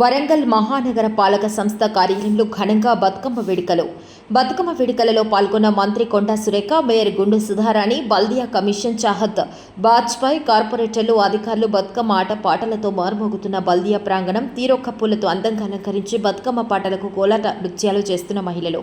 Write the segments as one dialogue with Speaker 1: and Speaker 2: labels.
Speaker 1: వరంగల్ మహానగర పాలక సంస్థ కార్యాలయంలో ఘనంగా బతుకమ్మ వేడుకలు. బతుకమ్మ వేడుకలలో పాల్గొన్న మంత్రి కొండా సురేఖ మేయర్ గుండు సుధారాణి బల్దియా కమిషన్ చాహత్ బాజ్పాయ్ కార్పొరేటర్లు అధికారులు బతుకమ్మ ఆట పాటలతో మారుమోగుతున్న బల్దియా ప్రాంగణం తీరొక్క పూలతో అందంగా అలంకరించి బతుకమ్మ పాటలకు కోలాట నృత్యాలు చేస్తున్న మహిళలు.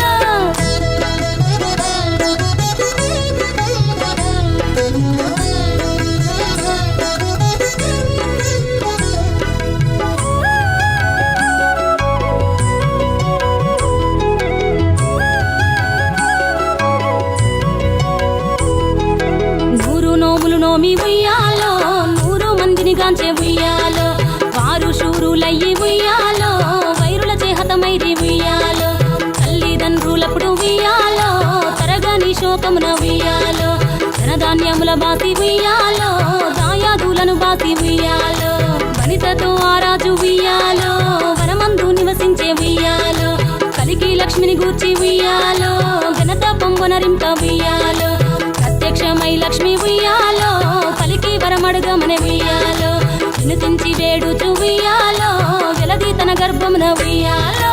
Speaker 2: మందిని గాంచే ఉయ్యాలో వారు శూరులయ్యి ఉయ్యాలో వైరుల చేహతమైది ఉయ్యాలో తల్లిదండ్రులప్పుడు ఉయ్యాలో తరగని శోకమున ఉయ్యాలో ధనధాన్యముల బాసి ఉయ్యాలో దాయాదులను బాసి ఉయ్యాలో వనితతో ఆరాజు ఉయ్యాలో వనమందు నివసించే ఉయ్యాలో కలికి లక్ష్మిని గూర్చి ఉయ్యాలో ఘనత పొంగునరింప ఉయ్యాలో ప్రత్యక్షమై లక్ష్మి ఉయ్యాలో పలికి వరమడుగమని ఉయ్యాలో వినుతించి వేడు చువియాలో వెలది తన గర్భమున ఉయ్యాలో.